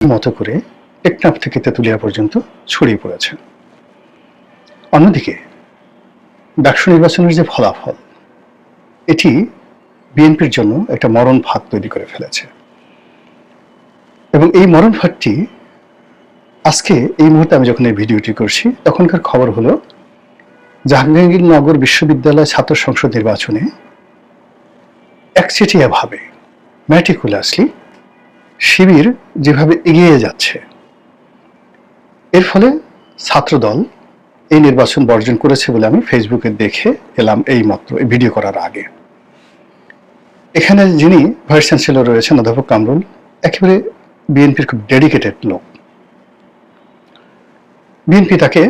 মতো করে টেকনাফ থেকে তেঁতুলিয়া পর্যন্ত ছড়িয়ে পড়েছে। অন্যদিকে ডাকসু নির্বাচনের যে ফলাফল, এটি বিএনপির জন্য একটা মরণ ফাঁদ তৈরি করে ফেলেছে। এবং এই মরণ ফাঁদটি আজকে এই মুহূর্তে আমি যখন এই ভিডিওটি করছি, তখনকার খবর হলো জাহাঙ্গীরনগর বিশ্ববিদ্যালয় ছাত্র সংসদ নির্বাচনে একচেটিয়াভাবে, ম্যাটিকুলাসলি শিবির যেভাবে এগিয়ে যাচ্ছে, এর ফলে ছাত্রদল এই নির্বাচন বর্জন করেছে বলে আমি ফেসবুকে দেখে এলাম এই মাত্র, এই ভিডিও করার আগে। এখানে যিনি ভাইস চ্যান্সেলর রয়েছেন, অধ্যাপক কামরুল, একেবারে বিএনপির খুব ডেডিকেটেড লোক। বিএনপি তাকে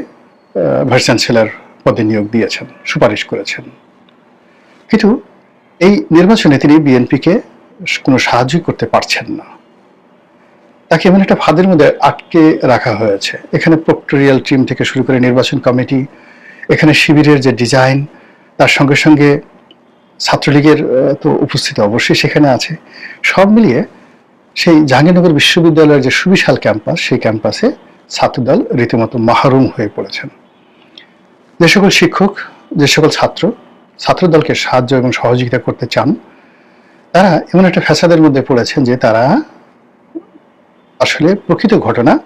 ভাইস চ্যান্সেলর পদে নিয়োগ দিয়েছেন, সুপারিশ করেছেন। কিন্তু এই নির্বাচনে তিনি বিএনপিকে কোনো সাহায্য করতে পারছেন না। তাকে এমন একটা ফাঁদের মধ্যে আটকে রাখা হয়েছে। এখানে প্রক্টোরিয়াল টিম থেকে শুরু করে নির্বাচন কমিটি, এখানে শিবিরের যে ডিজাইন, তার সঙ্গে সঙ্গে ছাত্রলীগের তো উপস্থিতি অবশ্যই সেখানে আছে। সব মিলিয়ে সেই জাহাঙ্গীরনগর বিশ্ববিদ্যালয়ের যে সুবিশাল ক্যাম্পাস, সেই ক্যাম্পাসে ছাত্রদল রীতিমতো মাহরুম হয়ে পড়েছেন। যে সকল শিক্ষক, যে সকল ছাত্র, ছাত্রদলকে সাহায্য এবং সহযোগিতা করতে চান, তারা এমন একটা ফ্যাসাদের মধ্যে পড়েছেন যে তারা আসলে প্রকৃত ঘটনা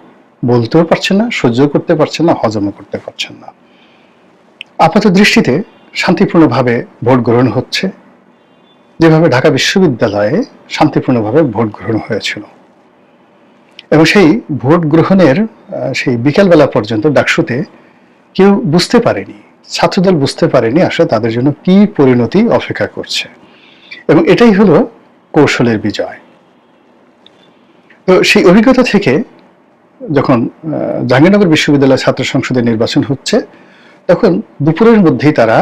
বলতেও পারছেন না সহ্য করতে পারছেন না, হজমও করতে পারছেন না। আপাত দৃষ্টিতে শান্তিপূর্ণভাবে ভোট গ্রহণ হচ্ছে। যেভাবে ঢাকা বিশ্ববিদ্যালয়ে শান্তিপূর্ণভাবে ভোট গ্রহণ হয়েছিল। এবং সেই ভোট গ্রহণের সেই বিকালবেলা পর্যন্ত ডাকসুতে কেউ বুঝতে পারেনি, ছাত্রদল বুঝতে পারেনি আসলে তাদের জন্য কি পরিণতি অপেক্ষা করছে। এবং এটাই হলো কৌশলের বিজয়। তো সেই অভিজ্ঞতা থেকে যখন জাহাঙ্গীরনগর বিশ্ববিদ্যালয় ছাত্র সংসদের নির্বাচন হচ্ছে, তখন দুপুরের মধ্যেই তারা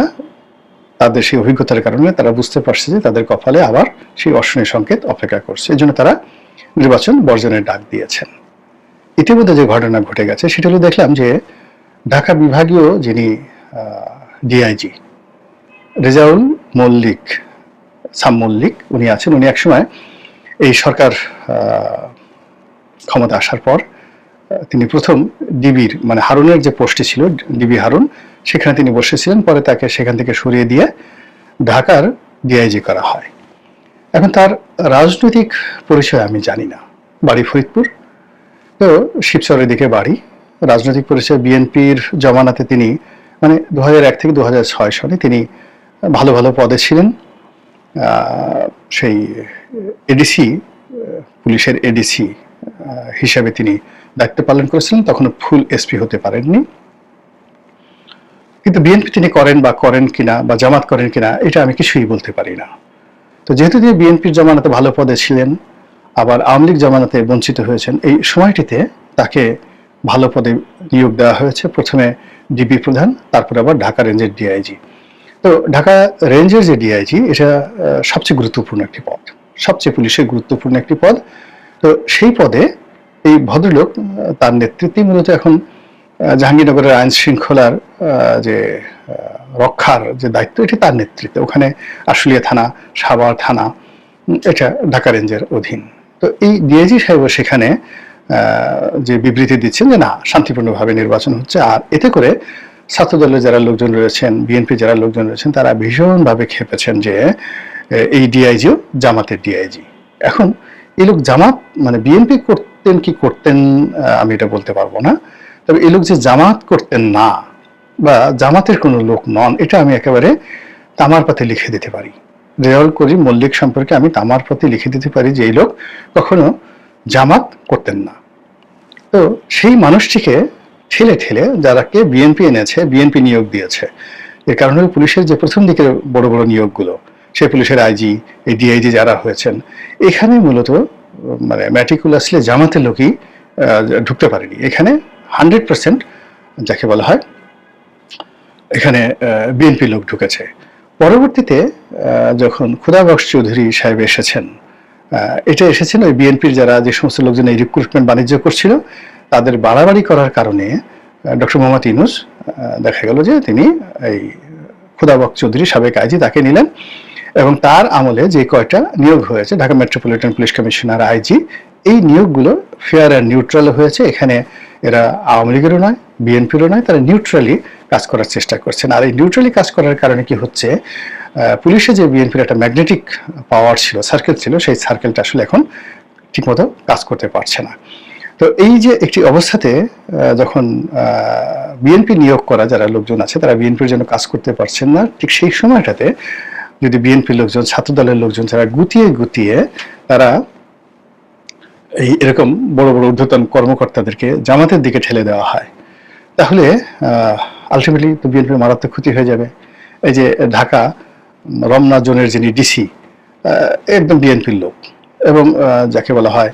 তাদের সেই অভিজ্ঞতার কারণে তারা বুঝতে পারছে যে তাদের কপালে আবার সেই অর্শনের সংকেত অপেক্ষা করছে। এই জন্য তারা নির্বাচন বর্জনের ডাক দিয়েছেন। ইতিমধ্যে যে ঘটনা ঘটে গেছে, সেটা হলো দেখলাম যে ঢাকা বিভাগীয় যিনি ডিআইজি, রেজাউল মল্লিক, সাম মল্লিক উনি আছেন। উনি একসময় এই সরকার ক্ষমতা আসার পর তিনি প্রথম ডিবির মানে হারুনের যে পোস্টে ছিল, ডিবি হারুন, সেখানে তিনি বসেছিলেন। পরে তাকে সেখান থেকে সরিয়ে দিয়ে ঢাকার ডিআইজি করা হয়। এখন তার রাজনৈতিক পরিচয় আমি জানি না। বাড়ি ফরিদপুর। তো শিবচরের দিকে বাড়ি। রাজনৈতিক পরিচয় বিএনপির জমানাতে তিনি মানে দু এক থেকে দু সনে তিনি ভালো ভালো পদে ছিলেন। সেই এডিসি, পুলিশের এডিসি হিসাবে তিনি দায়িত্ব পালন করেছিলেন তখন ফুল এসপি হতে পারেননি। কিন্তু বিএনপি তিনি করেন বা করেন কিনা বা জামাত করেন কিনা, এটা আমি কিছুই বলতে পারি না। তো যেহেতু তিনি বিএনপির জমানাতে ভালো পদে ছিলেন, আবার আওয়ামী লীগ জমানাতে বঞ্চিত হয়েছেন, এই সময়টিতে তাকে ভালো পদে নিয়োগ দেওয়া হয়েছে। প্রথমে ডিবি প্রধান, তারপরে আবার ঢাকা রেঞ্জের ডিআইজি তো ঢাকা রেঞ্জের যে ডিআইজি এটা সবচেয়ে গুরুত্বপূর্ণ একটি পদ। সবচেয়ে পুলিশের গুরুত্বপূর্ণ একটি পদ। তো সেই পদে এই ভদ্রলোক তার নেতৃত্বে মূলত এখন জাহাঙ্গীরনগরের আইন শৃঙ্খলার যে রক্ষার যে দায়িত্ব, এটি তার নেতৃত্বে। ওখানে আশুলিয়া থানা সাভার থানা এটা ঢাকা রেঞ্জের অধীন। তো এই ডিআইজি সাহেব সেখানে যে বিবৃতি দিচ্ছেন যে না, শান্তিপূর্ণভাবে নির্বাচন হচ্ছে। আর এতে করে ছাত্রদলের যারা লোকজন রয়েছেন, বিএনপি যারা লোকজন রয়েছেন, তারা ভীষণভাবে খেপেছেন যে এই ডিআইজিও জামাতের ডিআইজি। এখন এই লোক জামাত মানে বিএনপি করতেন কি করতেন আমি এটা বলতে পারব না। তবে এই লোক যে জামাত করতেন না, বা জামাতের কোনো লোক নন, এটা আমি একেবারে তামার পাতে লিখে দিতে পারি। রেওয়াল করিম মল্লিক সম্পর্কে আমি তামার পাতে লিখে দিতে পারি যে এই লোক কখনো জামাত করতেন না। তো সেই মানুষটিকে ঠেলে ঠেলে যারাকে বিএনপি এনেছে বিএনপি নিয়োগ দিয়েছে, এর কারণে পুলিশের যে প্রথম দিকের বড় বড় নিয়োগগুলো সেই পুলিশের আইজি, এই ডিআইজি যারা হয়েছেন, এখানে মূলত মানে ম্যাটিকুলাসলি জামাতের লোকই ঢুকতে পারেনি। এখানে হান্ড্রেড পার্সেন্ট যাকে বলা হয়, এখানে বিএনপি লোক ঢুকেছে। পরবর্তীতে যখন খুদাবক্স চৌধুরী সাহেব এসেছেন এটা এসেছেন ওই বিএনপির যারা যে সমস্ত লোকজন এই রিক্রুটমেন্ট বাণিজ্য করছিল, তাদের বাড়াবাড়ি করার কারণে ডক্টর মোহাম্মদ ইনুস দেখা গেল যে তিনি এই খুদাবক চৌধুরী সাবেক আইজি তাকে নিলেন। এবং তার আমলে যে কয়টা নিয়োগ হয়েছে, Dhaka metropolitan police commissioner IG, এই নিয়োগগুলো ফেয়ার অ্যান্ড নিউট্রাল হয়েছে। এখানে এরা আওয়ামী লীগেরও নয়, বিএনপিরও নয়, তারা নিউট্রালি কাজ করার চেষ্টা করছেন। আর এই নিউট্রালি কাজ করার কারণে কি হচ্ছে পুলিশে যে বিএনপির একটা ম্যাগনেটিক পাওয়ার ছিল, সার্কেল ছিল, সেই সার্কেলটা আসলে এখন ঠিকমতো কাজ করতে পারছে না। তো এই যে একটি অবস্থাতে যখন বিএনপি নিয়োগ করা যারা লোকজন আছে, তারা বিএনপির জন্য কাজ করতে পারছেন না, ঠিক সেই সময়টাতে যদি বিএনপির লোকজন, ছাত্রদলের লোকজন যারা গুতিয়ে গুতিয়ে তারা এই এরকম বড় বড় ঊর্ধ্বতন কর্মকর্তাদেরকে জামাতের দিকে ঠেলে দেওয়া হয়। তাহলে আলটিমেটলি তো বিএনপির মারাত্মক ক্ষতি হয়ে যাবে। এই যে ঢাকা, রমনা জোনের যিনি ডিসি একদম বিএনপির লোক এবং যাকে বলা হয়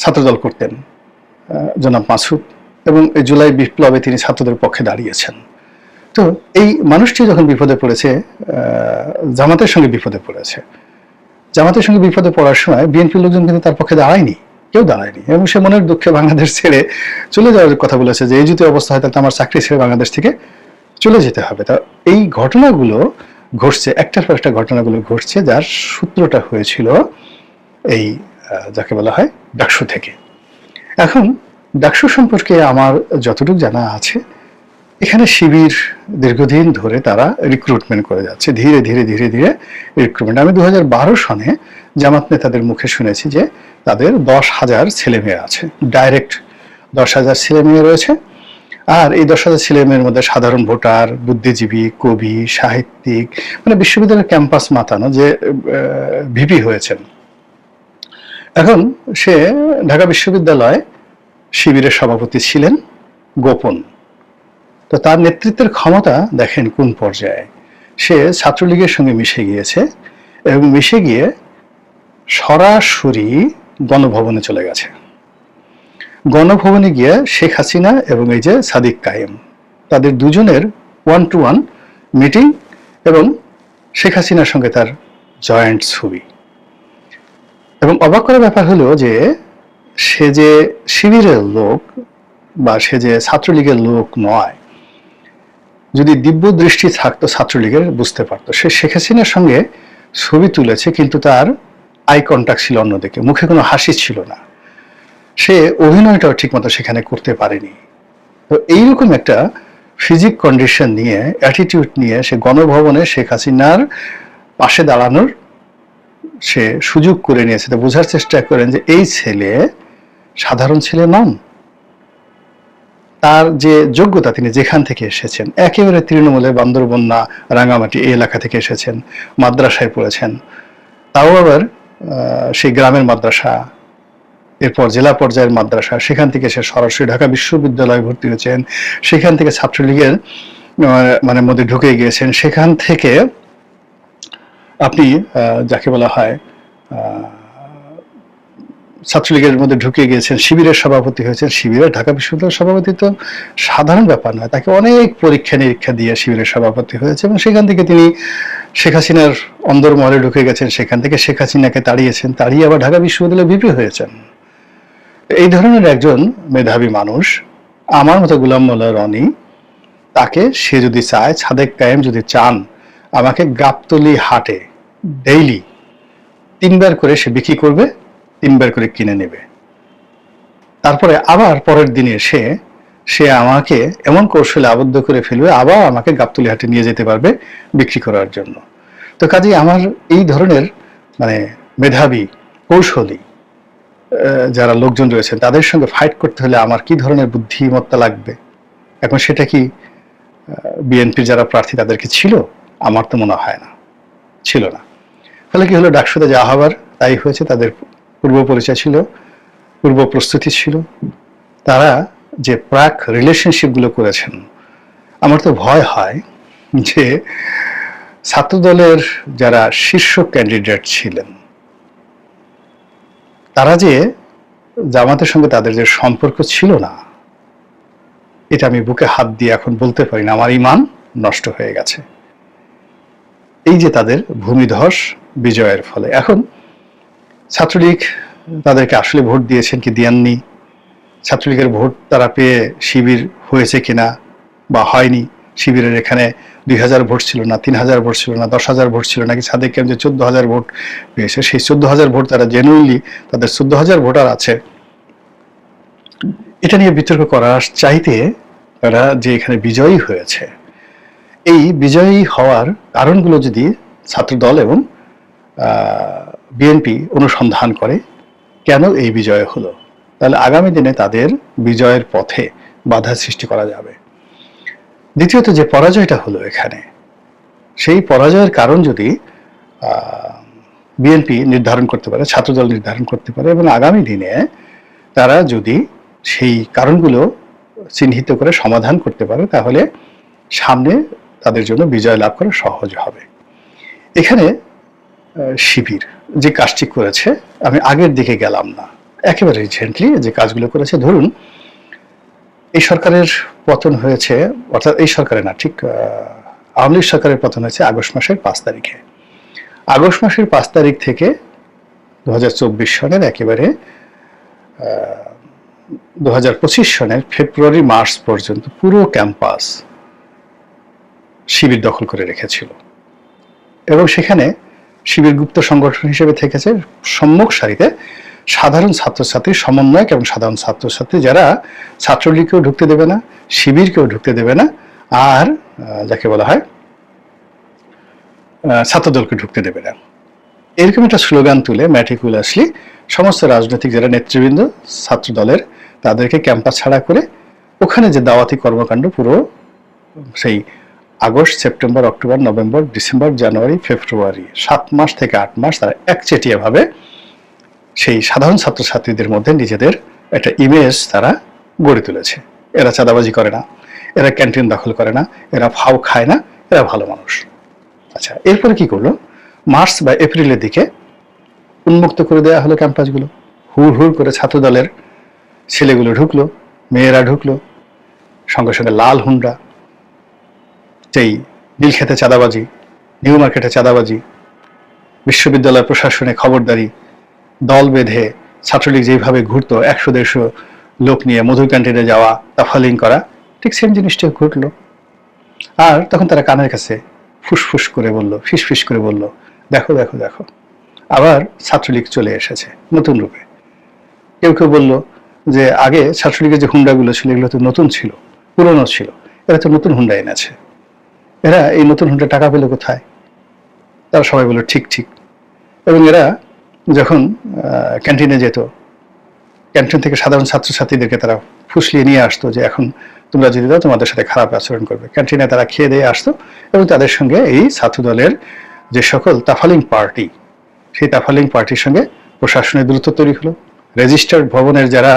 ছাত্রদল করতেন জনাব মাসুদ এবং এই জুলাই বিপ্লবে তিনি ছাত্রদের পক্ষে দাঁড়িয়েছেন। তো এই মানুষটি যখন বিপদে পড়েছে জামাতের সঙ্গে বিপদে পড়েছে। জামাতের সঙ্গে বিপদে পড়ার সময় বিএনপির লোকজন কিন্তু তার পক্ষে দাঁড়ায়নি, কেউ দাঁড়ায়নি। এবং সে মনের দুঃখে বাংলাদেশ ছেড়ে চলে যাওয়ার কথা বলেছে যে, এই যদি অবস্থা হয়, তাহলে আমার চাকরি ছেড়ে বাংলাদেশ থেকে চলে যেতে হবে। তা এই ঘটনাগুলো ঘটছে, একটার পর একটা ঘটনাগুলো ঘটছে, যার সূত্রটা হয়েছিল এই যাকে বলা হয় ডাকসু থেকে। এখন, ডাকসু সম্পর্কে আমার যতটুকু জানা আছে এখানে শিবির দীর্ঘদিন ধরে তারা রিক্রুটমেন্ট করে যাচ্ছে। ধীরে ধীরে ধীরে ধীরে রিক্রুটমেন্ট আমি দু হাজার বারো সনে জামাত নেতাদের মুখে শুনেছি যে তাদের দশ হাজার ছেলে মেয়ে আছে। ডাইরেক্ট দশ হাজার ছেলে মেয়ে রয়েছে। আর এই দশ হাজার ছেলে মেয়ের মধ্যে সাধারণ ভোটার, বুদ্ধিজীবী, কবি, সাহিত্যিক মানে বিশ্ববিদ্যালয়ের ক্যাম্পাস মাতানো যে ভিপি হয়েছেন। এখন সে ঢাকা বিশ্ববিদ্যালয় শিবিরের সভাপতি ছিলেন গোপন। তো তার নেতৃত্বের ক্ষমতা দেখেন কোন পর্যায়ে? সে ছাত্রলীগের সঙ্গে মিশে গিয়েছে এবং মিশে গিয়ে সরাসরি গণভবনে চলে গেছে। গণভবনে গিয়ে শেখ হাসিনা এবং এই যে সাদিক কায়েম, তাদের দুজনের ওয়ান টু ওয়ান মিটিং এবং শেখ হাসিনার সঙ্গে তার জয়েন্ট ছবি। এবং অবাক করার ব্যাপার হলো যে সে যে শিবিরের লোক বা সে যে ছাত্রলীগের লোক নয় যদি দিব্য দৃষ্টি থাকতো ছাত্রলীগের, বুঝতে পারতো। সে শেখ হাসিনার সঙ্গে ছবি তুলেছে, কিন্তু তার আই কন্ট্যাক্ট ছিল অন্যদিকে। মুখে কোনো হাসি ছিল না। সে অভিনয়টাও ঠিকমতো সেখানে করতে পারেনি। তো এইরকম একটা ফিজিক কন্ডিশন নিয়ে অ্যাটিটিউড নিয়ে সে গণভবনে শেখ হাসিনার পাশে দাঁড়ানোর সে সুযোগ করে নিয়েছে। তো বোঝার চেষ্টা করেন যে, এই ছেলে সাধারণ ছেলে নন। তার যে যোগ্যতা তিনি যেখান থেকে এসেছেন, একেবারে তৃণমূলে বান্দরবন্যা রাঙামাটি এই এলাকা থেকে এসেছেন, মাদ্রাসায় পড়েছেন। তাও আবার সেই গ্রামের মাদ্রাসা, এরপর জেলা পর্যায়ের মাদ্রাসা, সেখান থেকে সে সরাসরি ঢাকা বিশ্ববিদ্যালয়ে ভর্তি হয়েছেন। সেখান থেকে ছাত্রলীগের মানে মধ্যে ঢুকে গিয়েছেন। সেখান থেকে আপনি যাকে বলা হয় ছাত্রলীগের মধ্যে ঢুকে গিয়েছেন, শিবিরের সভাপতি হয়েছেন। শিবিরের ঢাকা বিশ্ববিদ্যালয়ের সভাপতি তো সাধারণ ব্যাপার নয়, তাকে অনেক পরীক্ষা নিরীক্ষা দিয়ে শিবিরের সভাপতি হয়েছে এবং সেখান থেকে তিনি শেখ হাসিনার অন্দরমহলে ঢুকে গেছেন, সেখান থেকে শেখ হাসিনাকে তাড়িয়েছেন, তাড়িয়ে আবার ঢাকা বিশ্ববিদ্যালয়ে ভিপি হয়েছেন। এই ধরনের একজন মেধাবী মানুষ, আমার মতো গুলাম মোল্লা রনি, তাকে সে যদি চায় ছাদেক কায়েম যদি চান, আমাকে গাবতলি হাটে ডেইলি তিনবার করে সে বিক্রি করবে তিনবার করে কিনে নেবে। তারপরে আবার পরের দিনে সে সে আমাকে এমন কৌশলে আবদ্ধ করে ফেলবে, আবার আমাকে গাবতলি হাটে নিয়ে যেতে পারবে বিক্রি করার জন্য। তো কাজেই আমার এই ধরনের মানে মেধাবী, কৌশলী যারা লোকজন রয়েছেন, তাদের সঙ্গে ফাইট করতে হলে আমার কি ধরনের বুদ্ধিমত্তা লাগবে? এখন সেটা কি বিএনপির যারা প্রার্থী তাদেরকে ছিল? আমার তো মনে হয় না। ছিল না। ফলে কি হলো ডাকসুতে যা হবার তাই হয়েছে, তাদের পূর্ব পরিচয় ছিল, পূর্ব প্রস্তুতি ছিল। তারা যে প্রাক রিলেশনশিপগুলো করেছেন, আমার তো ভয় হয় যে ছাত্রদলের যারা শীর্ষ ক্যান্ডিডেট ছিলেন, তারা যে জামাতের সঙ্গে তাদের যে সম্পর্ক ছিল না, এটা আমি বুকে হাত দিয়ে এখন বলতে পারি না, আমার ইমান নষ্ট হয়ে গেছে। এই যে তাদের ভূমিধস বিজয়ের ফলে। এখন ছাত্রলীগ তাদেরকে আসলে ভোট দিয়েছেন কি দেননি ছাত্রলীগের ভোট তারা পেয়ে শিবির হয়েছে কিনা বা হয়নি? শিবিরের এখানে দুই হাজার ভোট ছিল না, তিন হাজার ভোট ছিল না, দশ হাজার ভোট ছিল নাকি? সাদেক ক্যাম্প যে চোদ্দ হাজার ভোট পেয়েছে, সেই চোদ্দ হাজার ভোট তারা জেনুইনলি তাদের চোদ্দ হাজার ভোটার আছে। এটা নিয়ে বিতর্ক করার চাইতে তারা যে এখানে বিজয়ী হয়েছে, এই বিজয়ী হওয়ার কারণগুলো যদি ছাত্রদল এবং বিএনপি অনুসন্ধান করে, কেন এই বিজয় হলো? তাহলে আগামী দিনে তাদের বিজয়ের পথে বাধা সৃষ্টি করা যাবে। দ্বিতীয়ত যে পরাজয়টা হলো এখানে, সেই পরাজয়ের কারণ যদি বিএনপি নির্ধারণ করতে পারে, ছাত্রদল নির্ধারণ করতে পারে, এবং আগামী দিনে তারা যদি সেই কারণগুলো চিহ্নিত করে সমাধান করতে পারে, তাহলে সামনে তাদের জন্য বিজয় লাভ করা সহজ হবে। এখানে শিবির। যে কাজটি করেছে, আমি আগের দিকে গেলাম না। একেবারে রিসেন্টলি যে কাজগুলো করেছে, ধরুন, এই সরকারের পতন হয়েছে, অর্থাৎ এই সরকারের না, ঠিক আওয়ামী লীগ সরকারের পতন হয়েছে আগস্ট মাসের পাঁচ তারিখে। আগস্ট মাসের পাঁচ তারিখ থেকে দু হাজার চব্বিশ সনের একেবারে দু হাজার পঁচিশ সনের ফেব্রুয়ারি, মার্চ পর্যন্ত পুরো ক্যাম্পাস শিবির দখল করে রেখেছিল। এবং সেখানে শিবির গুপ্ত সংগঠন হিসেবে থেকেছে সম্মুখ সারিতে সাধারণ ছাত্রছাত্রী, সমন্বয়ক এবং সাধারণ ছাত্রছাত্রী যারা ছাত্রলীগকেও ঢুকতে দেবে না, শিবিরকেও ঢুকতে দেবে না, আর যাকে বলা হয় ছাত্রদলকে ঢুকতে দেবে না। এরকম একটা স্লোগান তুলে ম্যাটিকুলাসলি সমস্ত রাজনৈতিক যারা নেতৃবৃন্দ ছাত্র দলের তাদেরকে ক্যাম্পাস ছাড়া করে ওখানে যে দাওয়াতি কর্মকাণ্ড পুরো সেই August, September, October, November, December, January, February, সাত মাস থেকে আট মাস তারা একচেটিয়াভাবে সেই সাধারণ ছাত্রছাত্রীদের মধ্যে নিজেদের একটা ইমেজ তারা গড়ে তুলেছে। এরা চাঁদাবাজি করে না, এরা ক্যান্টিন দখল করে না, এরা ফাও খায় না, এরা ভালো মানুষ। আচ্ছা এরপরে কি করল? মার্চ বা এপ্রিলের দিকে উন্মুক্ত করে দেওয়া হলো ক্যাম্পাসগুলো। হুড় হুড় করে ছাত্রদলের ছেলেগুলো ঢুকলো, মেয়েরা ঢুকলো সঙ্গে সঙ্গে লাল হুন্ডা যেই নীলক্ষেতে চাঁদাবাজি, নিউ মার্কেটে চাঁদাবাজি বিশ্ববিদ্যালয় প্রশাসনে খবরদারি, দল বেঁধে ছাত্রলীগ যেভাবে ঘুরতো, একশো দেড়শো লোক নিয়ে মধুর ক্যান্টিনে যাওয়া, তাফালিং করা, ঠিক সেম জিনিসটা ঘটলো। আর তখন তারা কানের কাছে ফুসফুস করে বলল, ফিসফিস করে বলল, দেখো দেখো দেখো, আবার ছাত্রলীগ চলে এসেছে, নতুন রূপে। কেউ কেউ বলল যে, আগে ছাত্রলীগের যে হুন্ডাগুলো ছিল, এগুলো তো নতুন ছিল, পুরনো ছিল, এরা তো নতুন হুন্ডা এনেছে। এরা এই নতুন হুন্ডা টাকা পেল কোথায়? তারা সবাই বলল ঠিক ঠিক। এবং এরা যখন ক্যান্টিনে যেত ক্যান্টিন থেকে সাধারণ ছাত্রছাত্রীদেরকে তারা ফুসলিয়ে নিয়ে আসতো যে, এখন তোমরা যদি দাও, তোমাদের সাথে খারাপ আচরণ করবে। ক্যান্টিনে তারা খেয়ে দিয়ে আসতো এবং তাদের সঙ্গে এই ছাত্রদলের যে সকল তাফালিং পার্টি, সেই তাফালিং পার্টির সঙ্গে প্রশাসনের দূরত্ব তৈরি হলো। রেজিস্টার্ড ভবনের যারা